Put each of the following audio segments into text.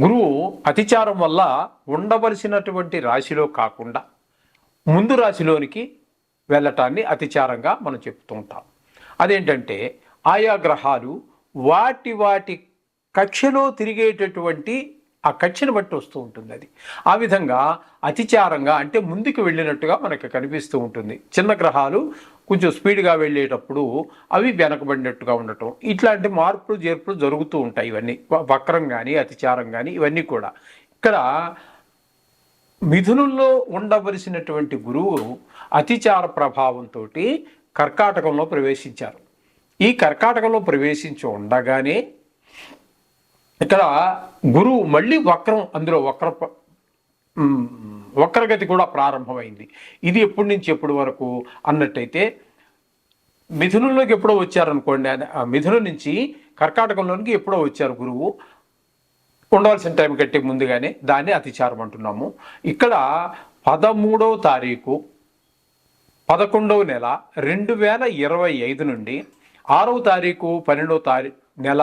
గురువు అతిచారం వల్ల ఉండవలసినటువంటి రాశిలో కాకుండా ముందు రాశిలోనికి వెళ్ళటాన్ని అతిచారంగా మనం చెప్తూ ఉంటాం. అదేంటంటే ఆయా గ్రహాలు వాటి వాటి కక్షలో తిరిగేటటువంటి ఆ కక్షను బట్టి వస్తూ ఉంటుంది అది. ఆ విధంగా అతిచారంగా అంటే ముందుకు వెళ్ళినట్టుగా మనకు కనిపిస్తూ ఉంటుంది. చిన్న గ్రహాలు కొంచెం స్పీడ్గా వెళ్ళేటప్పుడు అవి వెనకబడినట్టుగా ఉండటం. ఇట్లాంటి మార్పులు చేర్పులు జరుగుతూ ఉంటాయి ఇవన్నీ. వక్రం కానీ అతిచారం కానీ ఇవన్నీ కూడా. ఇక్కడ మిథునుల్లో ఉండవలసినటువంటి గురువు అతిచార ప్రభావంతో కర్కాటకంలో ప్రవేశించారు. ఈ కర్కాటకంలో ప్రవేశించి ఉండగానే ఇక్కడ గురువు మళ్ళీ వక్రం అందులో వక్ర వక్రగతి కూడా ప్రారంభమైంది. ఇది ఎప్పటి నుంచి ఎప్పటి వరకు అన్నట్టయితే మిథునంలోకి ఎప్పుడో వచ్చారనుకోండి మిథునం నుంచి కర్కాటకంలోనికి ఎప్పుడో వచ్చారు గురువు. ఉండవలసిన టైం కట్టే ముందుగానే దాన్ని అతిచారం అంటున్నాము. ఇక్కడ పదమూడవ తారీఖు పదకొండవ నెల రెండు వేల ఇరవై ఐదు నుండి ఆరవ తారీఖు పన్నెండవ తారీఖు నెల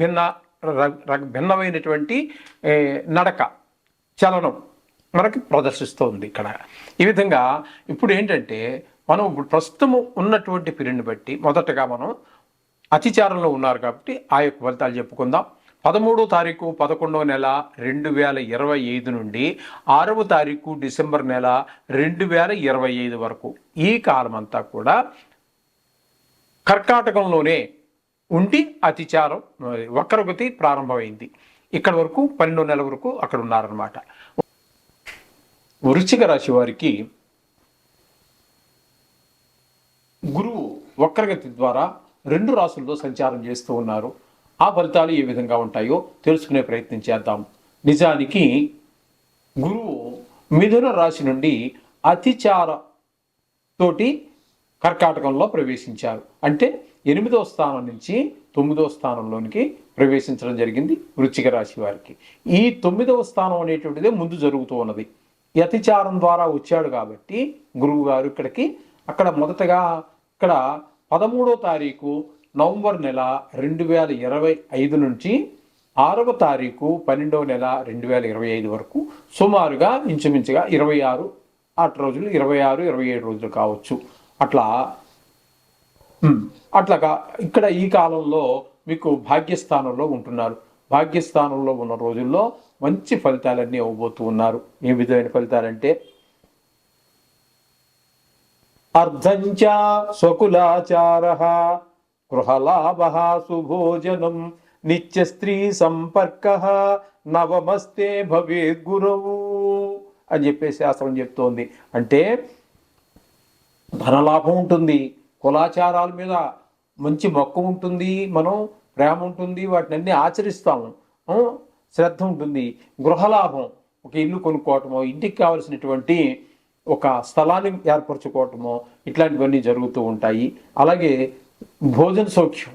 భిన్న భిన్నమైనటువంటి నడక చలనం మనకి ప్రదర్శిస్తోంది ఇక్కడ. ఈ విధంగా ఇప్పుడు ఏంటంటే మనం ఇప్పుడు ప్రస్తుతం ఉన్నటువంటి పీరియడ్ని బట్టి మొదటగా మనం అతిచారంలో ఉన్నారు కాబట్టి ఆ యొక్క ఫలితాలు చెప్పుకుందాం. పదమూడో తారీఖు పదకొండవ నెల రెండు వేల ఇరవై ఐదు నుండి ఆరవ తారీఖు డిసెంబర్ నెల రెండు వేల ఇరవై ఐదు వరకు ఈ కాలం అంతా కూడా కర్కాటకంలోనే ఉండి అతిచారం వక్రగతి ప్రారంభమైంది. ఇక్కడ వరకు పన్నెండు నెల వరకు అక్కడ ఉన్నారనమాట వృశ్చిక రాశి వారికి గురువు వక్రగతి ద్వారా రెండు రాసుల్లో సంచారం చేస్తూ ఉన్నారు. ఆ ఫలితాలు ఏ విధంగా ఉంటాయో తెలుసుకునే ప్రయత్నం చేద్దాం. నిజానికి గురువు మిథున రాశి నుండి అతిచార తోటి కర్కాటకంలో ప్రవేశించారు. అంటే ఎనిమిదో స్థానం నుంచి తొమ్మిదో స్థానంలోనికి ప్రవేశించడం జరిగింది వృచ్చిక రాశి వారికి. ఈ తొమ్మిదవ స్థానం అనేటువంటిదే ముందు జరుగుతూ ఉన్నది. యతిచారం ద్వారా వచ్చాడు కాబట్టి గురువు గారు ఇక్కడికి అక్కడ మొదటగా ఇక్కడ పదమూడో తారీఖు నవంబర్ నెల రెండు వేల ఇరవై ఐదు నుంచి ఆరవ తారీఖు పన్నెండవ నెల రెండు వేల ఇరవై ఐదు వరకు సుమారుగా ఇంచుమించుగా ఇరవై ఆరు ఆరు రోజులు ఇరవై ఆరు ఇరవై ఏడు రోజులు కావచ్చు. అట్లా. అట్లాగా ఇక్కడ ఈ కాలంలో మీకు భాగ్యస్థానంలో ఉంటున్నారు. భాగ్యస్థానంలో ఉన్న రోజుల్లో మంచి ఫలితాలన్నీ ఇవ్వబోతూ ఉన్నారు. ఏ విధమైన ఫలితాలంటే అర్ధంచ స్వకులాచార గృహలాభ సుభోజనం నిత్య స్త్రీ సంపర్క నవమస్తే భవేద్ గురవు అని చెప్పేసి శాస్త్రం చెప్తోంది. అంటే ధనలాభం ఉంటుంది కులాచారాల మీద మంచి మక్కువ ఉంటుంది మనం ప్రేమ ఉంటుంది వాటిని అన్ని ఆచరిస్తాము. శ్రద్ధ ఉంటుంది. గృహలాభం ఒక ఇల్లు కొనుక్కోవటమో ఇంటికి కావలసినటువంటి ఒక స్థలాన్ని ఏర్పరచుకోవటమో ఇట్లాంటివన్నీ జరుగుతూ ఉంటాయి. అలాగే భోజన సౌఖ్యం.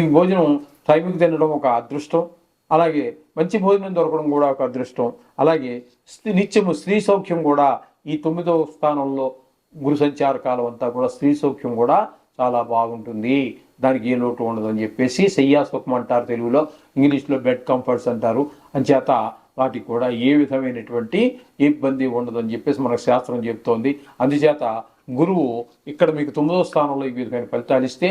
ఈ భోజనం టైంకి తినడం ఒక అదృష్టం. అలాగే మంచి భోజనం దొరకడం కూడా ఒక అదృష్టం. అలాగే స్త్రీ- నిత్యము స్త్రీ సౌఖ్యం కూడా ఈ తొమ్మిదవ స్థానంలో గురు సంచార కాలం అంతా కూడా స్త్రీ సౌఖ్యం కూడా చాలా బాగుంటుంది. దానికి ఏ లోటు ఉండదు అని చెప్పేసి శయ్యా సుఖం అంటారు తెలుగులో ఇంగ్లీష్లో బెడ్ కంఫర్ట్స్ అంటారు. అంచేత వాటికి కూడా ఏ విధమైనటువంటి ఇబ్బంది ఉండదు అని చెప్పేసి మనకు శాస్త్రం చెప్తోంది. అందుచేత గురువు ఇక్కడ మీకు తొమ్మిదవ స్థానంలో ఈ విధమైన ఫలితాలు ఇస్తే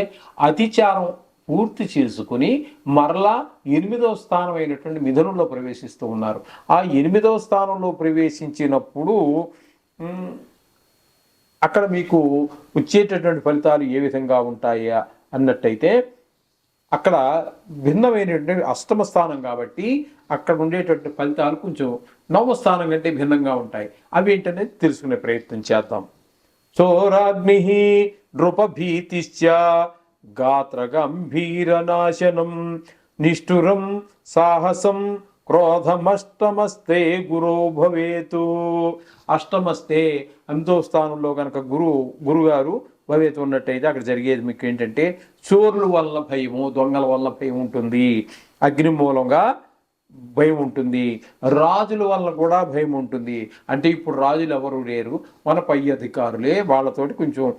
అతిచారం పూర్తి చేసుకుని మరలా ఎనిమిదవ స్థానం అయినటువంటి మిథునంలో ప్రవేశిస్తూ ఉన్నారు. ఆ ఎనిమిదవ స్థానంలో ప్రవేశించినప్పుడు అక్కడ మీకు వచ్చేటటువంటి ఫలితాలు ఏ విధంగా ఉంటాయా అన్నట్టయితే అక్కడ భిన్నమైనటువంటి అష్టమ స్థానం కాబట్టి అక్కడ ఉండేటువంటి ఫలితాలు కొంచెం నవమ స్థానం కంటే భిన్నంగా ఉంటాయి. అవి ఏంటనేది తెలుసుకునే ప్రయత్నం చేద్దాం. చోరాగ్ని నృపభీతిశ్చ గాత్ర గంభీర నాశనం నిష్ఠురం సాహసం క్రోధమష్టమస్తే గురో భవేతు. అష్టమస్తే అంతో స్థానంలో కనుక గురు గురుగారు భవేతు ఉన్నట్టయితే అక్కడ జరిగేది మీకు ఏంటంటే చోర్ల వల్ల భయము దొంగల వల్ల భయం ఉంటుంది. అగ్ని మూలంగా భయం ఉంటుంది. రాజుల వల్ల కూడా భయం ఉంటుంది. అంటే ఇప్పుడు రాజులు ఎవరు లేరు? మన పై అధికారులే వాళ్ళతోటి కొంచెం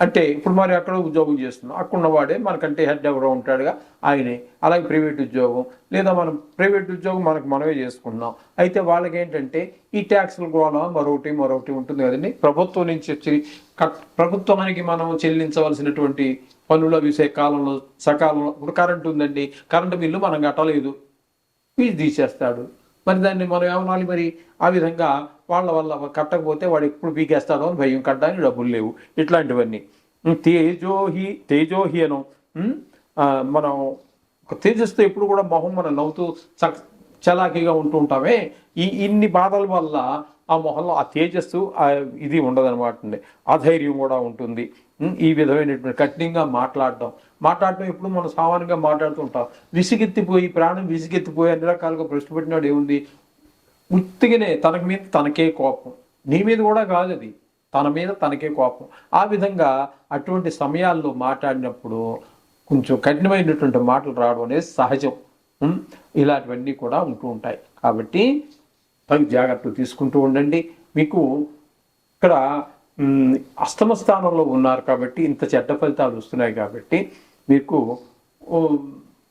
అంటే ఇప్పుడు మరి అక్కడ ఉద్యోగం చేస్తున్నాం. అక్కడ ఉన్నవాడే మనకంటే హెడ్ ఎవరో ఉంటాడుగా ఆయనే. అలాగే ప్రైవేట్ ఉద్యోగం లేదా మనం ప్రైవేట్ ఉద్యోగం మనకు మనమే చేసుకుంటున్నాం. అయితే వాళ్ళకి ఏంటంటే ఈ ట్యాక్సుల గోళ మరొకటి మరొకటి ఉంటుంది కదండి. ప్రభుత్వం నుంచి వచ్చి ప్రభుత్వానికి మనం చెల్లించవలసినటువంటి పనులు విసే కాలంలో సకాలంలో ఇప్పుడు కరెంట్ ఉందండి. కరెంటు బిల్లు మనం కట్టలేదు. ఫీజు తీసేస్తాడు. మరి దాన్ని మనం ఏమనాలి మరి? ఆ విధంగా వాళ్ళ వల్ల కట్టకపోతే వాడు ఎప్పుడు పీకేస్తాడో అని భయం. కట్టడానికి డబ్బులు లేవు. ఇట్లాంటివన్నీ. తేజోహి తేజోహి అను మనం ఒక తేజస్తో ఎప్పుడు కూడా మొహం మనం నవ్వుతూ చ చలాకీగా ఉంటూ ఉంటామే. ఈ ఇన్ని బాధల వల్ల ఆ మొహంలో ఆ తేజస్సు ఇది ఉండదన్నమాట అండి. అధైర్యం కూడా ఉంటుంది. ఈ విధమైనటువంటి కఠినంగా మాట్లాడడం. మాట్లాడటం ఎప్పుడు మనం సామాన్యంగా మాట్లాడుతుంటాం. విసిగెత్తిపోయి ప్రాణం విసిగెత్తిపోయి అన్ని రకాలుగా ప్రశ్న పెట్టినాడు ఏముంది? ఉత్తిగానే తనకి మీద తనకే కోపం. నీ మీద కూడా కాదు అది. తన మీద తనకే కోపం. ఆ విధంగా అటువంటి సమయాల్లో మాట్లాడినప్పుడు కొంచెం కఠినమైనటువంటి మాటలు రావడం అనేది సహజం. ఇలాంటివన్నీ కూడా ఉంటూ ఉంటాయి. కాబట్టి తగు జాగ్రత్తలు తీసుకుంటూ ఉండండి. మీకు ఇక్కడ అష్టమ స్థానంలో ఉన్నారు కాబట్టి ఇంత చెడ్డ ఫలితాలు వస్తున్నాయి కాబట్టి మీకు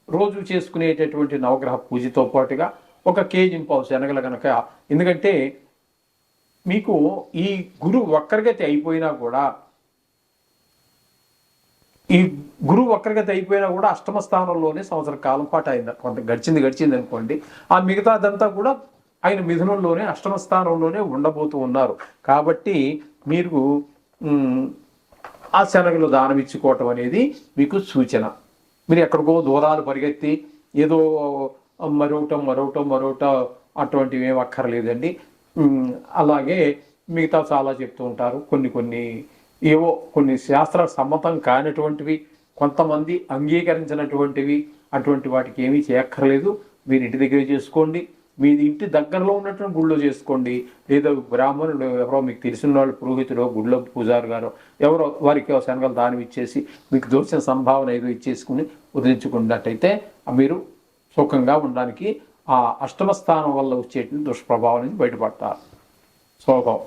రోజు చేసుకునేటటువంటి నవగ్రహ పూజతో పాటుగా ఒక కేజీ పావు శనగలు కనుక ఎందుకంటే మీకు ఈ గురు వక్రగతి అయిపోయినా కూడా ఈ గురువు వక్రగతి అయిపోయినా కూడా అష్టమ స్థానంలోనే సంవత్సర కాలం పాటు అయింది. కొంత గడిచింది గడిచింది అనుకోండి. ఆ మిగతాదంతా కూడా ఆయన మిథునంలోనే అష్టమ స్థానంలోనే ఉండబోతూ ఉన్నారు. కాబట్టి మీరు ఆ శనగలు దానం ఇచ్చుకోవటం అనేది మీకు సూచన. మీరు ఎక్కడికో దూరాలు పరిగెత్తి ఏదో మరొకటం మరొకటం మరొకట అటువంటివి ఏం అక్కర్లేదండి. అలాగే మిగతా చాలా చెప్తూ ఉంటారు. కొన్ని కొన్ని ఏవో కొన్ని శాస్త్ర సమ్మతం కానటువంటివి కొంతమంది అంగీకరించినటువంటివి అటువంటి వాటికి ఏమీ చేయక్కర్లేదు. మీరు ఇంటి దగ్గర చేసుకోండి. మీ ఇంటి దగ్గరలో ఉన్నటువంటి గుళ్ళో చేసుకోండి. లేదా బ్రాహ్మణుడు ఎవరో మీకు తెలిసిన వాళ్ళు పురోహితుడు గుళ్ళో పూజారు గారు ఎవరో వారికి శనగలు దానం ఇచ్చేసి మీకు దోచిన సంభావన ఏదో ఇచ్చేసుకుని వదిలించుకున్నట్టయితే మీరు సుఖంగా ఉండడానికి ఆ అష్టమ స్థానం వల్ల వచ్చేటువంటి దుష్ప్రభావం నుంచి బయటపడతారు. శోభం